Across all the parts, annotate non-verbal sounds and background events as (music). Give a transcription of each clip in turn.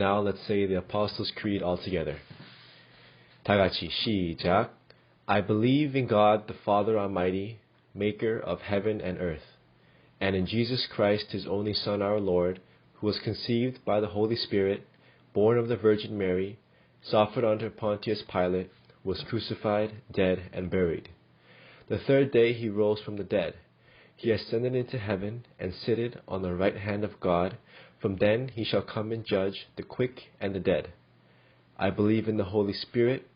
And now let's say the Apostles' Creed all together. 다 같이 시작. I believe in God the Father Almighty, maker of heaven and earth, and in Jesus Christ, his only Son, our Lord, who was conceived by the Holy Spirit, born of the Virgin Mary, suffered under Pontius Pilate, was crucified, dead, and buried. The third day he rose from the dead. He ascended into heaven and sitteth on the right hand of God. from then he shall come and judge the quick and the dead. I believe in the Holy Spirit,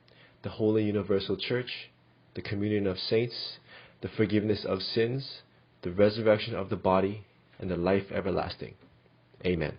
the holy universal church, the communion of saints, the forgiveness of sins, the resurrection of the body, and the life everlasting. Amen.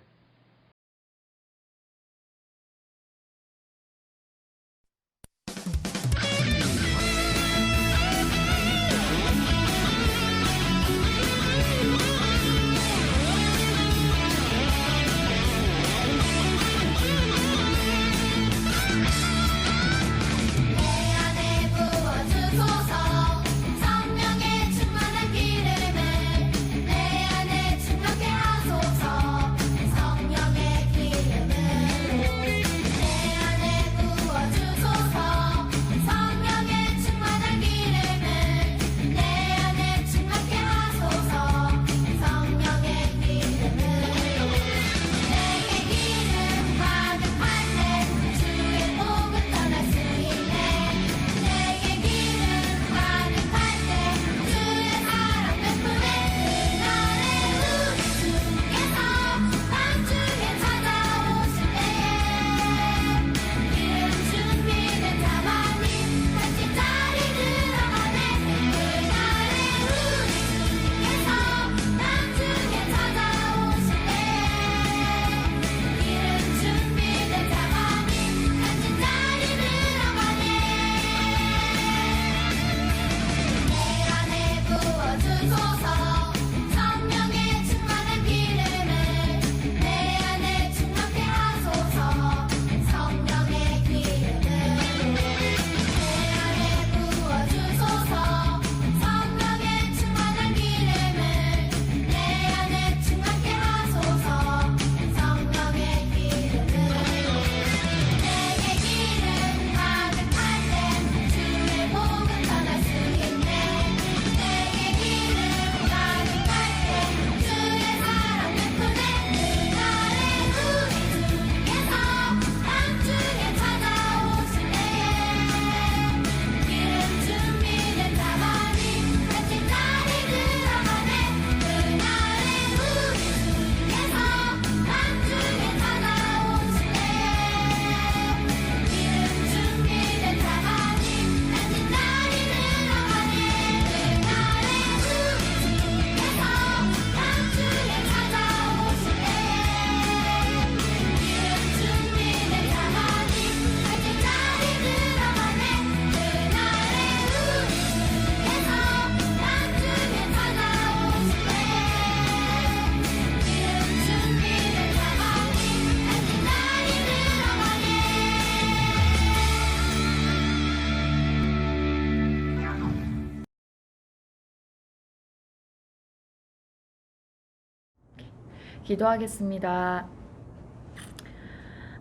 기도하겠습니다.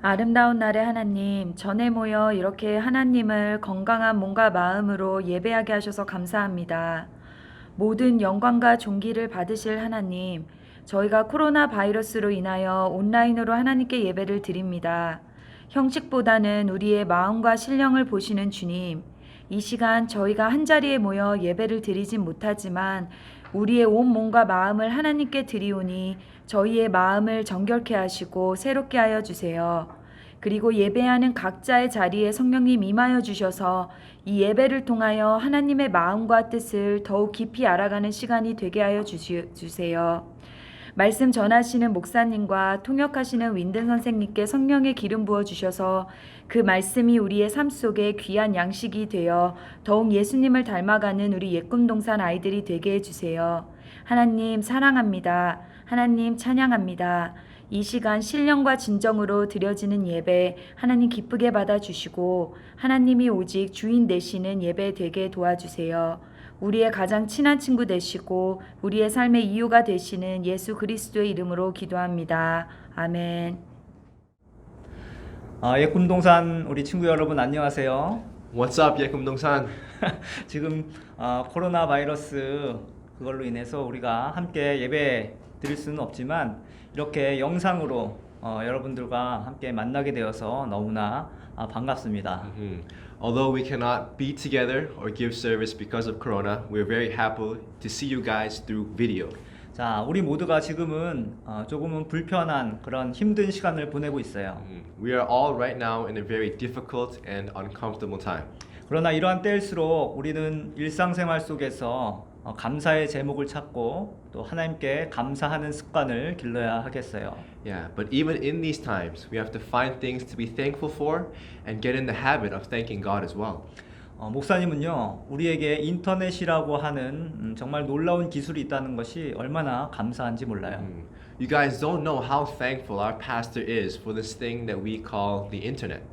아름다운 날의 하나님, 전에 모여 이렇게 하나님을 건강한 몸과 마음으로 예배하게 하셔서 감사합니다. 모든 영광과 존귀를 받으실 하나님, 저희가 코로나 바이러스로 인하여 온라인으로 하나님께 예배를 드립니다. 형식보다는 우리의 마음과 신령을 보시는 주님, 이 시간 저희가 한 자리에 모여 예배를 드리진 못하지만 우리의 온 몸과 마음을 하나님께 드리오니 저희의 마음을 정결케 하시고 새롭게 하여 주세요. 그리고 예배하는 각자의 자리에 성령님 임하여 주셔서 이 예배를 통하여 하나님의 마음과 뜻을 더욱 깊이 알아가는 시간이 되게 하여 주세요. 말씀 전하시는 목사님과 통역하시는 윈든 선생님께 성령의 기름 부어 주셔서 그 말씀이 우리의 삶 속에 귀한 양식이 되어 더욱 예수님을 닮아가는 우리 예꿈동산 아이들이 되게 해 주세요. 하나님 사랑합니다. 하나님 찬양합니다. 이 시간 신령과 진정으로 드려지는 예배 하나님 기쁘게 받아 주시고 하나님이 오직 주인 되시는 예배 되게 도와주세요. 우리의 가장 친한 친구 되시고 우리의 삶의 이유가 되시는 예수 그리스도의 이름으로 기도합니다. 아멘. 아, 예 꿈동산 우리 친구 여러분 안녕하세요. What's up, 예금동산? (laughs) 지금 아, 코로나 바이러스 그걸로 인해서 우리가 함께 예배 드릴 수는 없지만 이렇게 영상으로 어, 여러분들과 함께 만나게 되어서 너무나 아, 반갑습니다. Mhm. Although we cannot be together or give service because of Corona, we're very happy to see you guys through video. 자, 우리 모두가 지금은 어, 조금은 불편한 그런 힘든 시간을 보내고 있어요. Mhm. We are all right now in a very difficult and uncomfortable time. 그러나 이러한 때일수록 우리는 일상생활 속에서 어, 감사의 제목을 찾고 또 하나님께 감사하는 습관을 길러야 하겠어요. Yeah, but even in these times, we have to find things to be thankful for and get in the habit of thanking God as well. 어, 목사님은요, 우리에게 인터넷이라고 하는 음, 정말 놀라운 기술이 있다는 것이 얼마나 감사한지 몰라요. Mm. You guys don't know how thankful our pastor is for this thing that we call the internet.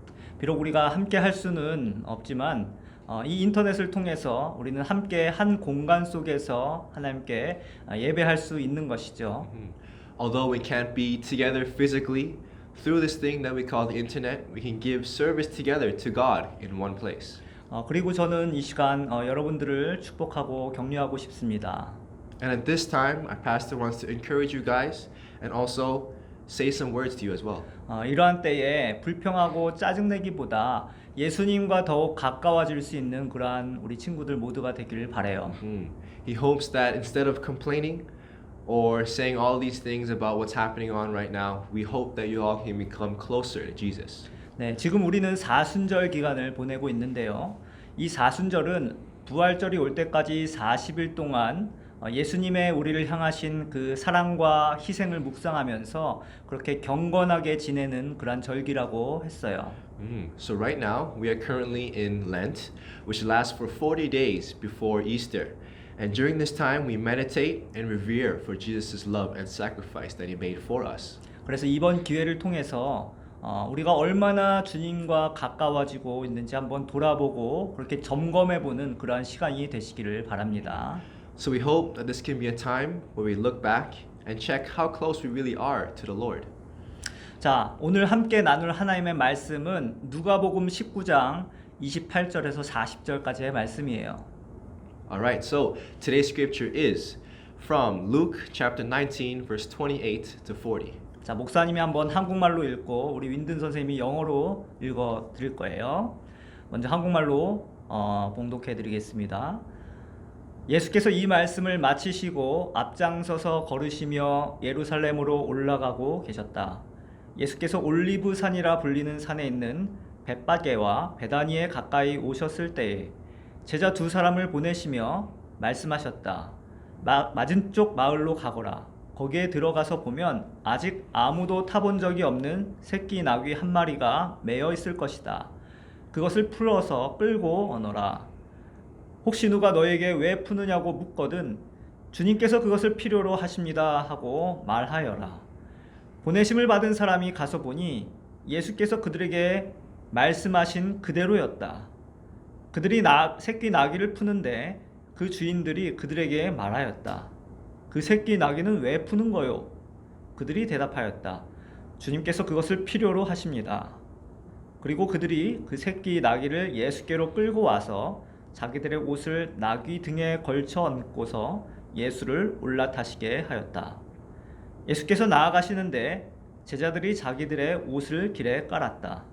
비록 우리가 함께 할 수는 없지만 어, 이 인터넷을 통해서 우리는 함께 한 공간 속에서 하나님께 아, 예배할 수 있는 것이죠. Mhm. Although we can't be together physically, through this thing that we call the internet, we can give service together to God in one place. 어, 그리고 저는 이 시간 어, 여러분들을 축복하고 격려하고 싶습니다. And at this time, our pastor wants to encourage you guys and also say some words to you as well. 어, 이러한 때에 불평하고 짜증내기보다 예수님과 더욱 가까워질 수 있는 그러한 우리 친구들 모두가 되기를 바래요. Mhm. He hopes that instead of complaining or saying all these things about what's happening on right now, we hope that you all can become closer to Jesus. 네, 지금 우리는 사순절 기간을 보내고 있는데요. 이 사순절은 부활절이 올 때까지 40일 동안 어, 예수님의 우리를 향하신 그 사랑과 희생을 묵상하면서 그렇게 경건하게 지내는 그러한 절기라고 했어요. Mm. So right now we are currently in Lent, which lasts for 40 days before Easter. And during this time we meditate and revere for Jesus' love and sacrifice that he made for us. 그래서 이번 기회를 통해서 어, 우리가 얼마나 주님과 가까워지고 있는지 한번 돌아보고 그렇게 점검해보는 그러한 시간이 되시기를 바랍니다. So we hope that this can be a time where we look back and check how close we really are to the Lord. 자, 오늘 함께 나눌 하나님의 말씀은 누가복음 19장 28절에서 40절까지의 말씀이에요. Alright, so today's scripture is from Luke chapter 19, verse 28 to 40. 자, 목사님이 한번 한국말로 읽고 우리 윈든 선생님이 영어로 읽어 드릴 거예요. 먼저 한국말로 어, 봉독해 드리겠습니다. 예수께서 이 말씀을 마치시고 앞장서서 걸으시며 예루살렘으로 올라가고 계셨다. 예수께서 올리브 산이라 불리는 산에 있는 벳바게와 베다니에 가까이 오셨을 때에 제자 두 사람을 보내시며 말씀하셨다. 마, 맞은쪽 마을로 가거라. 거기에 들어가서 보면 아직 아무도 타본 적이 없는 새끼 나귀 한 마리가 매여 있을 것이다. 그것을 풀어서 끌고 오너라. 혹시 누가 너에게 왜 푸느냐고 묻거든 주님께서 그것을 필요로 하십니다 하고 말하여라. 보내심을 받은 사람이 가서 보니 예수께서 그들에게 말씀하신 그대로였다. 그들이 나, 새끼 나귀를 푸는데 그 주인들이 그들에게 말하였다. 그 새끼 나귀는 왜 푸는 거요? 그들이 대답하였다. 주님께서 그것을 필요로 하십니다. 그리고 그들이 그 새끼 나귀를 예수께로 끌고 와서 자기들의 옷을 나귀 등에 걸쳐 얹고서 예수를 올라타시게 하였다. 예수께서 나아가시는데 제자들이 자기들의 옷을 길에 깔았다.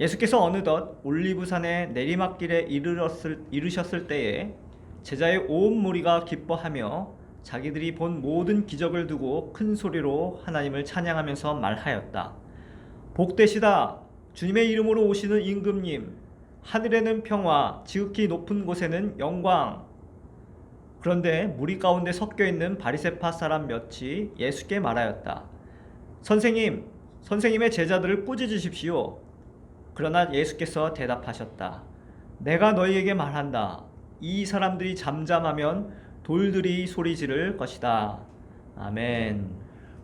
예수께서 어느덧 올리브산의 내리막길에 이르렀을, 이르셨을 때에 제자의 온 무리가 기뻐하며 자기들이 본 모든 기적을 두고 큰 소리로 하나님을 찬양하면서 말하였다. 복되시다. 주님의 이름으로 오시는 임금님. 하늘에는 평화, 지극히 높은 곳에는 영광. 그런데 무리 가운데 섞여 있는 바리세파 사람 몇이 예수께 말하였다. 선생님, 선생님의 제자들을 꾸짖으십시오. 그러나 예수께서 대답하셨다. 내가 너희에게 말한다. 이 사람들이 잠잠하면 돌들이 소리 지를 것이다. 아멘.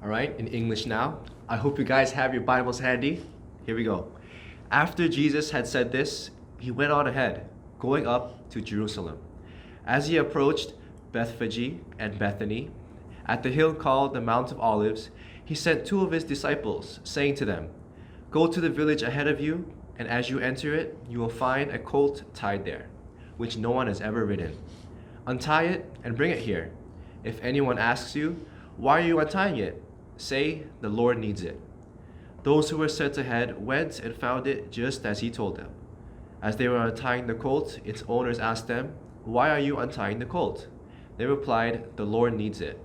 Alright, in English now. I hope you guys have your Bibles handy. Here we go. After Jesus had said this, he went on ahead, going up to Jerusalem. As he approached Bethphage and Bethany, at the hill called the Mount of Olives, he sent two of his disciples, saying to them, Go to the village ahead of you, and as you enter it, you will find a colt tied there, which no one has ever ridden. Untie it and bring it here. If anyone asks you, Why are you untying it? say, The Lord needs it. Those who were sent ahead went and found it just as he told them. As they were untying the colt, its owners asked them, Why are you untying the colt? They replied, The Lord needs it.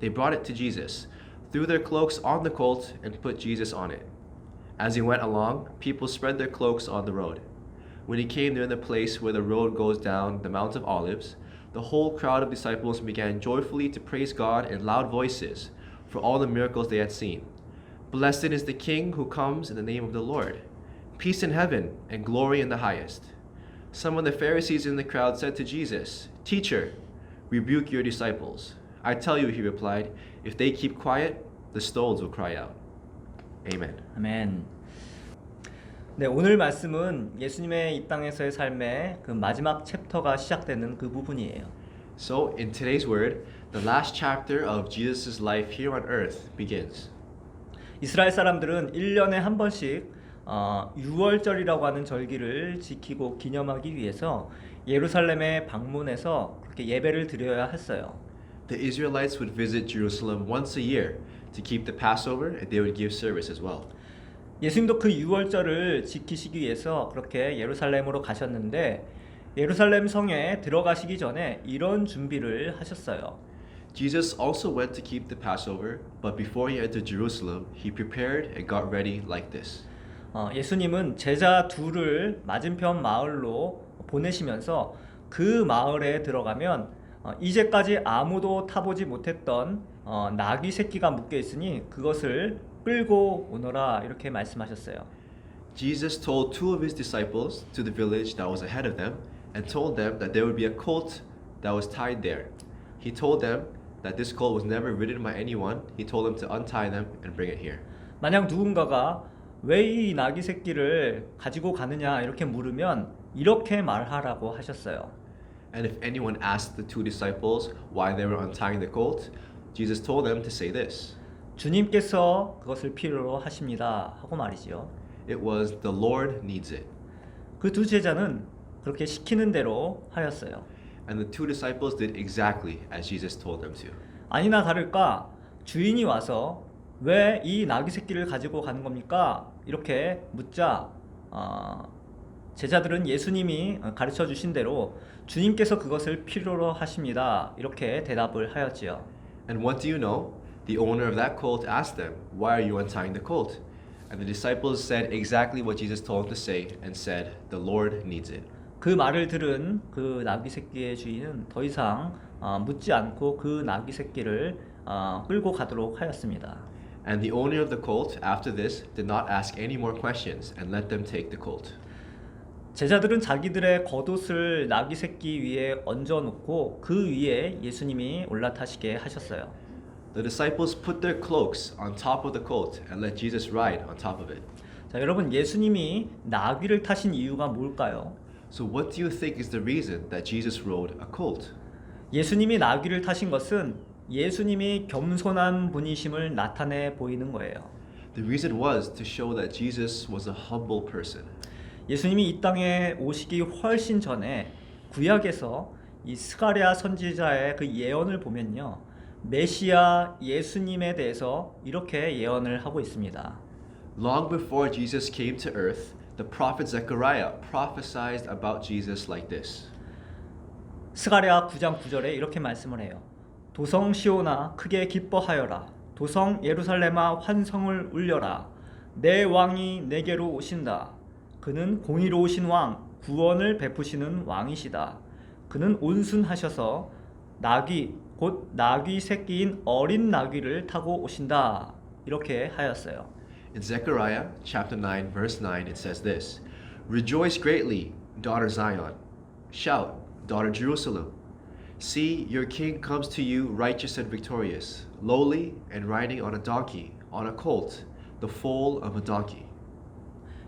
They brought it to Jesus, threw their cloaks on the colt, and put Jesus on it. As he went along, people spread their cloaks on the road. When he came near the place where the road goes down the Mount of Olives, the whole crowd of disciples began joyfully to praise God in loud voices for all the miracles they had seen. Blessed is the King who comes in the name of the Lord. Peace in heaven and glory in the highest. Some of the Pharisees in the crowd said to Jesus, Teacher, rebuke your disciples. I tell you, he replied, if they keep quiet, the stones will cry out. Amen. 아멘. 네, 오늘 말씀은 예수님의 이 땅에서의 삶의 그 마지막 챕터가 시작되는 그 부분이에요. So, in today's word, the last chapter of Jesus' life here on earth begins. 이스라엘 사람들은 1년에 한 번씩 어, 6월절이라고 하는 절기를 지키고 기념하기 위해서 예루살렘에 방문해서 그렇게 예배를 드려야 했어요. The Israelites would visit Jerusalem once a year to keep the Passover and they would give service as well. 예수님도 그 6월절을 지키시기 위해서 그렇게 예루살렘으로 가셨는데 예루살렘 성에 들어가시기 전에 이런 준비를 하셨어요. Jesus also went to keep the Passover, but before he entered Jerusalem, he prepared and got ready like this. 어, 예수님은 제자 둘을 맞은편 마을로 보내시면서 그 마을에 들어가면 어, 이제까지 아무도 타보지 못했던 어, 나귀 새끼가 묶여 있으니 그것을 끌고 오너라 이렇게 말씀하셨어요. Jesus told two of his disciples to the village that was ahead of them and told them that there would be a colt that was tied there. He told them that this colt was never ridden by anyone. He told them to untie them and bring it here. 만약 누군가가 왜 이 나귀 새끼를 가지고 가느냐 이렇게 물으면 이렇게 말하라고 하셨어요. And if anyone asked the two disciples why they were untying the colt, Jesus told them to say this 주님께서 그것을 필요로 하십니다 하고 말이지요. It was the Lord needs it. 그 두 제자는 그렇게 시키는 대로 하였어요. And the two disciples did exactly as Jesus told them to. 아니나 다를까 주인이 와서 왜 이 나귀 새끼를 가지고 가는 겁니까? 이렇게 묻자 어, 제자들은 예수님이 가르쳐 주신 대로 주님께서 그것을 필요로 하십니다. 이렇게 대답을 하였지요. And what do you know? The owner of that colt asked them, Why are you untying the colt? And the disciples said exactly what Jesus told them to say and said, The Lord needs it. 그 말을 들은 그 나귀 새끼의 주인은 더 이상 어, 묻지 않고 그 나귀 새끼를 어, 끌고 가도록 하였습니다. And the owner of the colt, after this, did not ask any more questions and let them take the colt. 제자들은 자기들의 겉옷을 나귀 새끼 위에 얹어 놓고 그 위에 예수님이 올라타시게 하셨어요. The disciples put their cloaks on top of the colt and let Jesus ride on top of it. 자, 여러분 예수님이 나귀를 타신 이유가 뭘까요? So, what do you think is the reason that Jesus rode a colt? 예수님이 나귀를 타신 것은 예수님이 겸손한 분이심을 나타내 보이는 거예요. The reason was to show that Jesus was a humble person. 예수님이 이 땅에 오시기 훨씬 전에 구약에서 이 스가랴 선지자의 그 예언을 보면요. 메시아 예수님에 대해서 이렇게 예언을 하고 있습니다. Long before Jesus came to earth, the prophet Zechariah prophesied about Jesus like this. 스가랴 9장 9절에 이렇게 말씀을 해요. 도성 시온아 크게 기뻐하여라. 도성 예루살렘아 환성을 울려라. 내 왕이 내게로 오신다. 그는 공의로우신 왕, 구원을 베푸시는 왕이시다. 그는 온순하셔서 나귀 곧 나귀 새끼인 어린 나귀를 타고 오신다. 이렇게 하였어요. In Zechariah chapter 9 verse 9 it says this, Rejoice greatly, daughter Zion. Shout, daughter Jerusalem. See, your king comes to you righteous and victorious, lowly and riding on a donkey, on a colt, the foal of a donkey.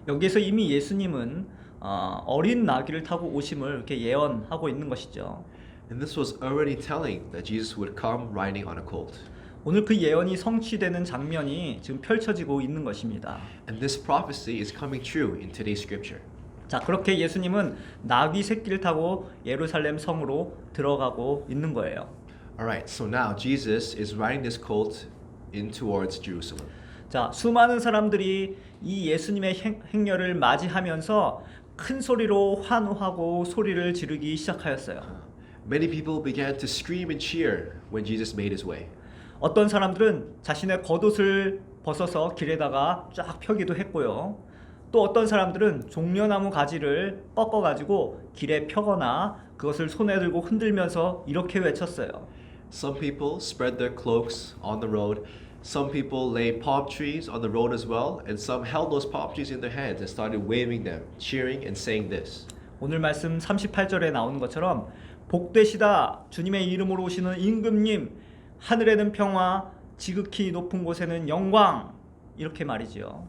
여기에서 이미 예수님은 어, 어린 나귀를 타고 오심을 이렇게 예언하고 있는 것이죠. And this was already telling that Jesus would come riding on a colt. 오늘 그 예언이 성취되는 장면이 지금 펼쳐지고 있는 것입니다. And this prophecy is coming true in today's scripture. 자, 그렇게 예수님은 나귀 새끼를 타고 예루살렘 성으로 들어가고 있는 거예요. Alright, so now Jesus is riding this colt in towards Jerusalem. 자, 수많은 사람들이 이 예수님의 행, 행렬을 맞이하면서 큰 소리로 환호하고 소리를 지르기 시작하였어요. Many people began to scream and cheer when Jesus made his way. 어떤 사람들은 자신의 겉옷을 벗어서 길에다가 쫙 펴기도 했고요. 또 어떤 사람들은 종려나무 가지를 꺾어 가지고 길에 펴거나 그것을 손에 들고 흔들면서 이렇게 외쳤어요. Some people spread their cloaks on the road. Some people lay palm trees on the road as well, and some held those palm trees in their hands and started waving them, cheering and saying this. 오늘 말씀 38절에 나오는 것처럼 복되시다 주님의 이름으로 오시는 임금님 하늘에는 평화 지극히 높은 곳에는 영광 이렇게 말이지요.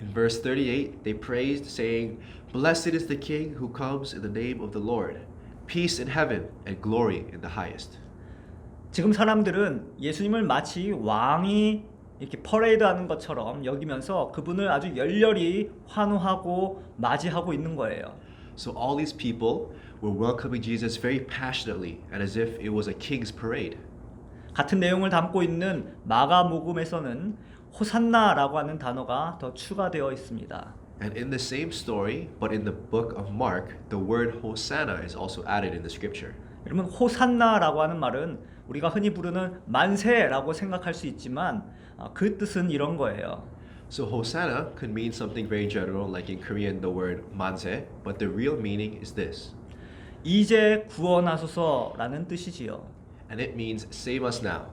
In verse 38, they praised, saying, Blessed is the King who comes in the name of the Lord. Peace in heaven and glory in the highest. 지금 사람들은 예수님을 마치 왕이 이렇게 퍼레이드 하는 것처럼 여기면서 그분을 아주 열렬히 환호하고 맞이하고 있는 거예요. So all these people were welcoming Jesus very passionately and as if it was a king's parade. 같은 내용을 담고 있는 마가복음에서는 호산나라고 하는 단어가 더 추가되어 있습니다. And in the same story, but in the book of Mark, the word Hosanna is also added in the scripture. 여러분 호산나라고 하는 말은 우리가 흔히 부르는 만세라고 생각할 수 있지만 아, 그 뜻은 이런 거예요. So Hosanna could mean something very general, like in Korean the word manse, but the real meaning is this. 이제 구원하소서라는 뜻이지요. And it means save us now.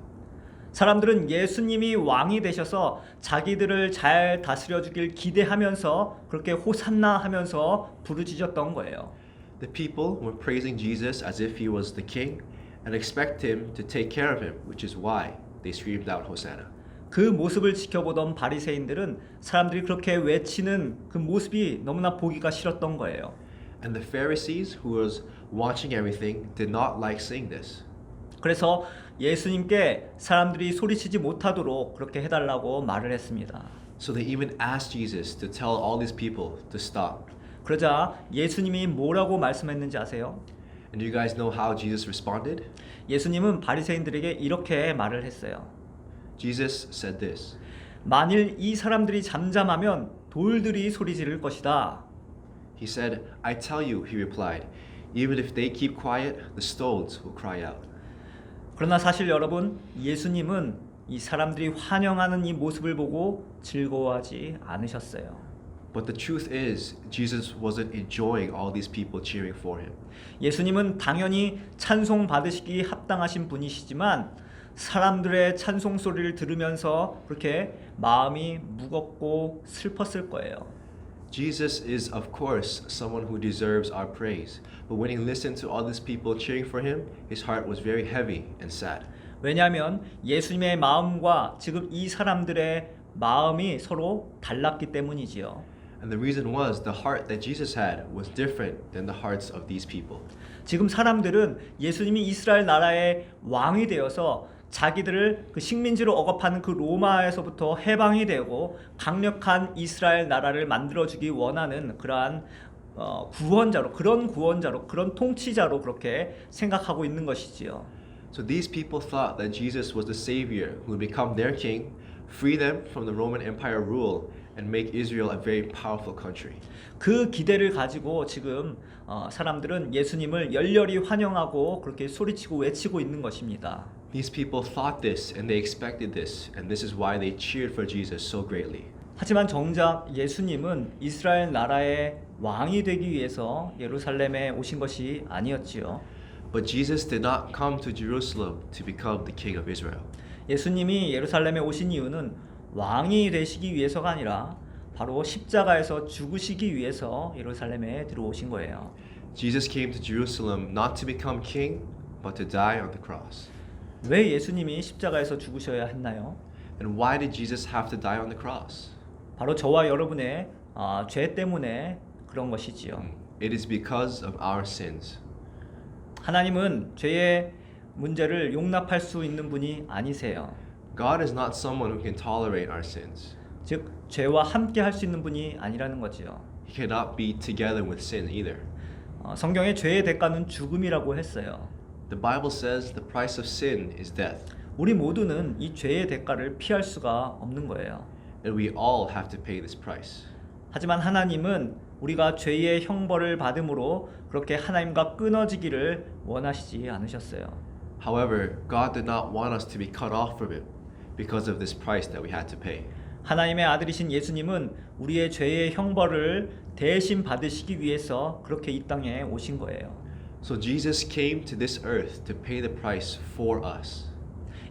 사람들은 예수님이 왕이 되셔서 자기들을 잘 다스려 주길 기대하면서 그렇게 호산나 하면서 부르짖었던 거예요. The people were praising Jesus as if he was the king and expect him to take care of him, which is why they screamed out Hosanna. 그 모습을 지켜보던 바리새인들은 사람들이 그렇게 외치는 그 모습이 너무나 보기가 싫었던 거예요. And the Pharisees, who was watching everything, did not like seeing this. 그래서 예수님께 사람들이 소리치지 못하도록 그렇게 해달라고 말을 했습니다. So they even asked Jesus to tell all these people to stop. 그러자 예수님이 뭐라고 말씀했는지 아세요? And do you guys know how Jesus responded? 예수님은 바리새인들에게 이렇게 말을 했어요. Jesus said this 만일 이 사람들이 잠잠하면 돌들이 소리 지를 것이다. He said, I tell you, he replied, even if they keep quiet, the stones will cry out. 그러나 사실 여러분, 예수님은 이 사람들이 환영하는 이 모습을 보고 즐거워하지 않으셨어요. But the truth is, Jesus wasn't enjoying all these people cheering for him. 예수님은 당연히 찬송 받으시기 합당하신 분이시지만 사람들의 찬송 소리를 들으면서 그렇게 마음이 무겁고 슬펐을 거예요. Jesus is, of course, someone who deserves our praise. But when he listened to all these people cheering for him, his heart was very heavy and sad. 왜냐하면 예수님의 마음과 지금 이 사람들의 마음이 서로 달랐기 때문이지요. And the reason was the heart that Jesus had was different than the hearts of these people. 지금 사람들은 예수님이 이스라엘 나라의 왕이 되어서 자기들을 그 식민지로 억압하는 그 로마에서부터 해방이 되고 강력한 이스라엘 나라를 만들어주기 원하는 그러한 어, 구원자로 그런 구원자로 그런 통치자로 그렇게 생각하고 있는 것이지요. So these people thought that Jesus was the Savior who would become their king, free them from the Roman Empire rule, and make Israel a very powerful country. 그 기대를 가지고 지금 어, 사람들은 예수님을 열렬히 환영하고 그렇게 소리치고 외치고 있는 것입니다. These people thought this and they expected this, and this is why they cheered for Jesus so greatly. 하지만 정작 예수님은 이스라엘 나라의 왕이 되기 위해서 예루살렘에 오신 것이 아니었지요. But Jesus did not come to Jerusalem to become the king of Israel. 예수님이 예루살렘에 오신 이유는 왕이 되시기 위해서가 아니라 바로 십자가에서 죽으시기 위해서 예루살렘에 들어오신 거예요. Jesus came to Jerusalem not to become king, but to die on the cross. 왜 예수님이 십자가에서 죽으셔야 했나요? And why did Jesus have to die on the cross? 바로 저와 여러분의 아, 죄 때문에 그런 것이지요. It is because of our sins. 하나님은 죄의 문제를 용납할 수 있는 분이 아니세요. God is not someone who can tolerate our sins. 즉 죄와 함께 할 수 있는 분이 아니라는 거지요. He cannot be together with sin either. 어, 성경의 죄의 대가는 죽음이라고 했어요. The Bible says the price of sin is death, 우리 모두는 이 죄의 대가를 피할 수가 없는 거예요. and we all have to pay this price. 하지만 하나님은 우리가 죄의 형벌을 받음으로 그렇게 하나님과 끊어지기를 원하시지 않으셨어요. However, God did not want us to be cut off from Him because of this price that we had to pay. 하나님의 아들이신 예수님은 우리의 죄의 형벌을 대신 받으시기 위해서 그렇게 이 땅에 오신 거예요. So Jesus came to this earth to pay the price for us.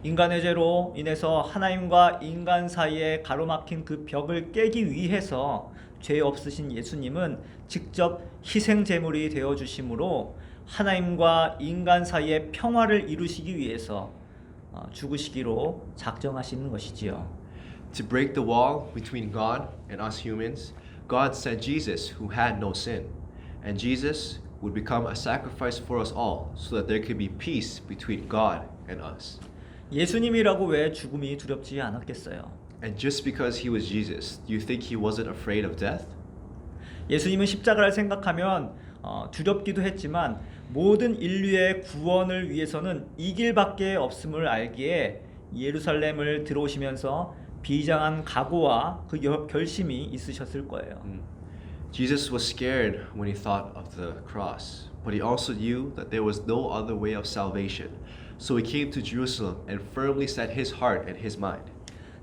인간의 죄로 인해서 하나님과 인간 사이에 가로막힌 그 벽을 깨기 위해서 죄 없으신 예수님은 직접 희생 제물이 되어 주심으로 하나님과 인간 사이에 평화를 이루시기 위해서 어, 죽으시기로 작정하시는 것이지요. To break the wall between God and us humans, God sent Jesus who had no sin. And Jesus would become a sacrifice for us all so that there could be peace between God and us. 예수님이라고 왜 죽음이 두렵지 않았겠어요? And just because he was Jesus, do you think he wasn't afraid of death? 예수님은 십자가를 생각하면 어, 두렵기도 했지만 모든 인류의 구원을 위해서는 이 길밖에 없음을 알기에 예루살렘을 들어오시면서 비장한 각오와 그 여- 결심이 있으셨을 거예요. Jesus was scared when he thought of the cross, but he also knew that there was no other way of salvation. So he came to Jerusalem and firmly set his heart and his mind.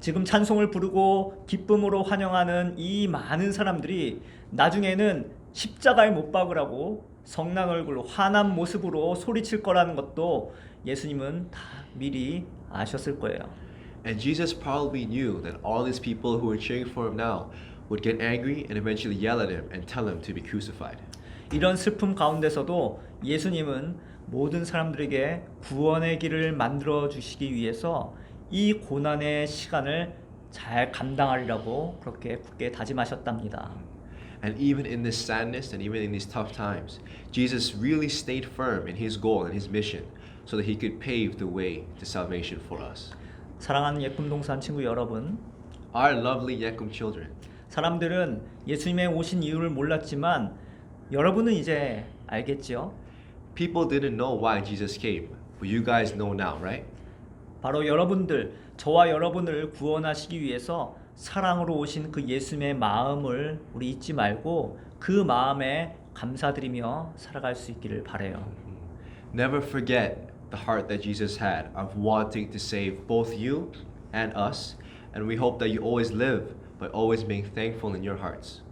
지금 찬송을 부르고 기쁨으로 환영하는 이 많은 사람들이 나중에는 십자가에 못 박으라고 성난 얼굴로 화난 모습으로 소리칠 거라는 것도 예수님은 다 미리 아셨을 거예요. And Jesus probably knew that all these people who were cheering for him now would get angry and eventually yell at him and tell him to be crucified. 이런 슬픔 가운데서도 예수님은 모든 사람들에게 구원의 길을 만들어 주시기 위해서 이 고난의 시간을 잘 감당하리라고 그렇게 굳게 다짐하셨답니다. And even in this sadness and even in these tough times, Jesus really stayed firm in his goal and his mission so that he could pave the way to salvation for us. 사랑하는 예꿈동산 친구 여러분, Our lovely Yekum children, 사람들은 예수님의 오신 이유를 몰랐지만 여러분은 이제 알겠지요? people didn't know why Jesus came, but you guys know now, right? 바로 여러분들, 저와 여러분을 구원하시기 위해서 사랑으로 오신 그 예수님의 마음을 우리 잊지 말고 그 마음에 감사드리며 살아갈 수 있기를 바래요. Never forget the heart that Jesus had of wanting to save both you and us, and we hope that you always live by always being thankful in your hearts.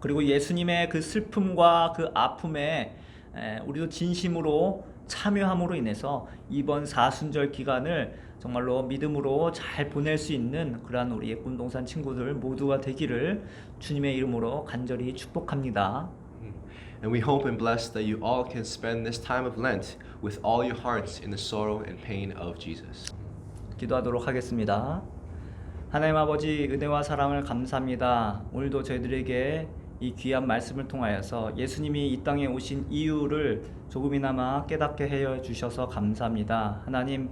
그리고 예수님의 그 슬픔과 그 아픔에 에, 우리도 진심으로 참여함으로 인해서 이번 사순절 기간을 정말로 믿음으로 잘 보낼 수 있는 그러한 우리 예꿈동산 친구들 모두가 되기를 주님의 이름으로 간절히 축복합니다. And we hope and bless that you all can spend this time of Lent with all your hearts in the sorrow and pain of Jesus. 기도하도록 하겠습니다. 하나님 아버지 은혜와 사랑을 감사합니다. 오늘도 저희들에게 이 귀한 말씀을 통하여서 예수님이 이 땅에 오신 이유를 조금이나마 깨닫게 해 주셔서 감사합니다. 하나님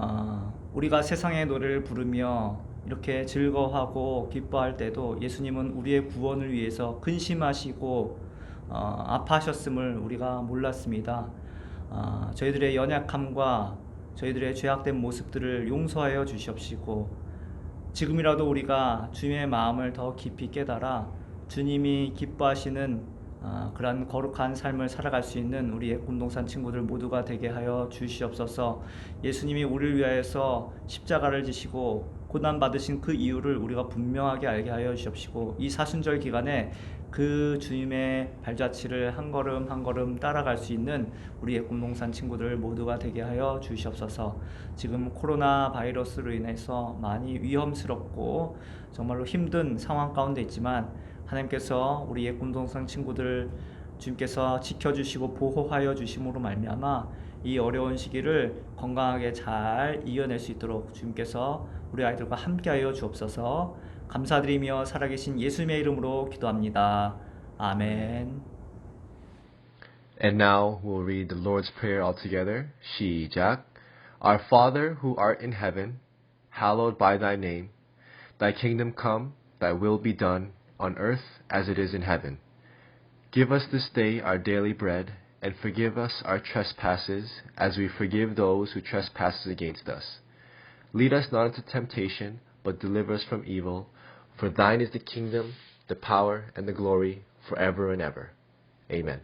어, 우리가 세상의 노래를 부르며 이렇게 즐거워하고 기뻐할 때도 예수님은 우리의 구원을 위해서 근심하시고 어, 아파하셨음을 우리가 몰랐습니다. 어, 저희들의 연약함과 저희들의 죄악된 모습들을 용서하여 주시옵시고 지금이라도 우리가 주님의 마음을 더 깊이 깨달아 주님이 기뻐하시는 아, 그러한 거룩한 삶을 살아갈 수 있는 우리의 꿈동산 친구들 모두가 되게 하여 주시옵소서. 예수님이 우리를 위하여서 십자가를 지시고 고난 받으신 그 이유를 우리가 분명하게 알게 하여 주시옵시고 이 사순절 기간에 그 주님의 발자취를 한 걸음 한 걸음 따라갈 수 있는 우리의 꿈동산 친구들 모두가 되게 하여 주시옵소서. 지금 코로나 바이러스로 인해서 많이 위험스럽고 정말로 힘든 상황 가운데 있지만 하나님께서 우리의 꿈동산 친구들 주님께서 지켜주시고 보호하여 주심으로 말미암아 이 어려운 시기를 건강하게 잘 이겨낼 수 있도록 주님께서 우리 아이들과 함께하여 주옵소서 감사드리며 살아계신 예수님의 이름으로 기도합니다. 아멘. And now we'll read the Lord's Prayer all together. 시작. Our Father who art in heaven, hallowed by thy name. Thy kingdom come, thy will be done, on earth as it is in heaven. Give us this day our daily bread, and forgive us our trespasses, as we forgive those who trespass against us. Lead us not into temptation, but deliver us from evil. For thine is the kingdom, the power, and the glory, forever and ever. Amen.